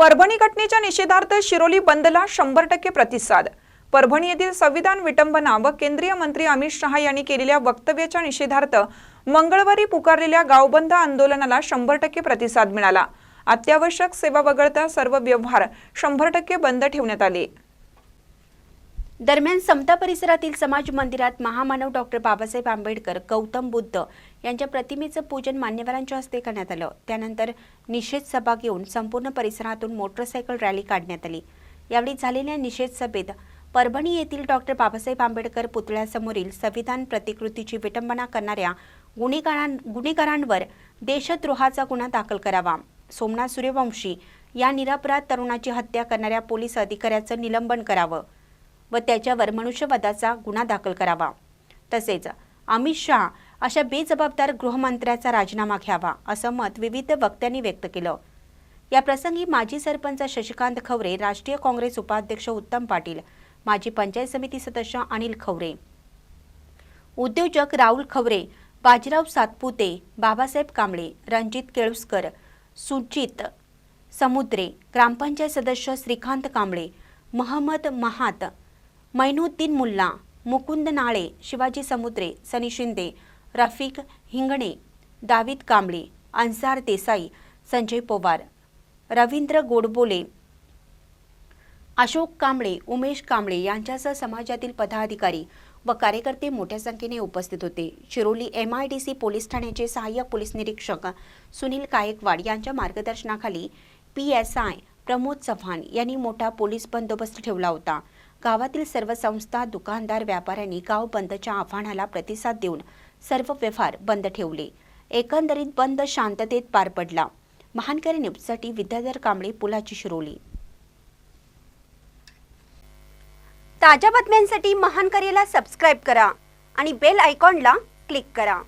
परभणी घटनेच्या निषेधार्थ शिरोली बंदला शंभर टक्के प्रतिसाद. परभणी येथील संविधान विटंबना व केंद्रीय मंत्री अमित शहा यांनी केलेल्या वक्तव्याच्या निषेधार्थ मंगळवारी पुकारलेल्या गावबंद आंदोलनाला शंभर टक्के प्रतिसाद मिळाला. अत्यावश्यक सेवा वगळता सर्व व्यवहार शंभर टक्के बंद ठेवण्यात आले. दरम्यान समता परिसरातील समाज मंदिरात महामानव डॉक्टर बाबासाहेब आंबेडकर गौतम बुद्ध यांच्या प्रतिमेचं पूजन मान्यवरांच्या हस्ते करण्यात आलं. त्यानंतर निषेध सभा घेऊन संपूर्ण परिसरातून मोटरसायकल रॅली काढण्यात आली. यावेळी झालेल्या निषेध सभेत परभणी येथील डॉक्टर बाबासाहेब आंबेडकर पुतळ्यासमोरील संविधान प्रतिकृतीची विटंबना करणाऱ्या गुन्हेगारां गुन्हेगारांवर देशद्रोहाचा गुन्हा दाखल करावा. सोमनाथ सूर्यवंशी या निरापराध तरुणाची हत्या करणाऱ्या पोलीस अधिकाऱ्याचं निलंबन करावं. व त्याच्यावर मनुष्यवधाचा गुन्हा दाखल करावा. तसेच अमित शहा अशा बेजबाबदार गृहमंत्र्याचा राजीनामा घ्यावा असं मत विविध वक्त्यांनी व्यक्त केलं. या प्रसंगी माजी सरपंच शशिकांत खवरे राष्ट्रीय काँग्रेस उपाध्यक्ष उत्तम पाटील माजी पंचायत समिती सदस्य अनिल खवरे. उद्योजक राहुल खवरे बाजीराव सातपुते बाबासाहेब कांबळे रणजित केळुसकर सुजित समुद्रे ग्रामपंचायत सदस्य श्रीकांत कांबळे महमद महात मैनुद्दीन मुल्ला मुकुंद नाळे शिवाजी समुद्रे सनी शिंदे रफिक हिंगणे दावीद कांबळे अन्सार देसाई संजय पवार रवींद्र गोडबोले अशोक कांबळे उमेश कांबळे यांच्यासह समाजातील पदाधिकारी व कार्यकर्ते मोठ्या संख्येने उपस्थित होते Shiroli M I D C police ठाण्याचे सहाय्यक पोलीस निरीक्षक सुनील कायकवाड यांच्या मार्गदर्शनाखाली P S I Pramod Chavan यांनी मोठा पोलीस बंदोबस्त ठेवला होता गावातील सर्व संस्था दुकानदार व्यापाऱ्यांनी गाव बंदच्या आव्हानाला प्रतिसाद देऊन सर्व व्यवहार बंद ठेवले. एकंदरीत बंद शांततेत पार पडला. महानकरी न्यूजसाठी विद्याधर कांबळे पुलाची शिरोली. ताज्या बातम्यांसाठी महानकरीला सबस्क्राईब करा आणि बेल आयकॉनला क्लिक करा.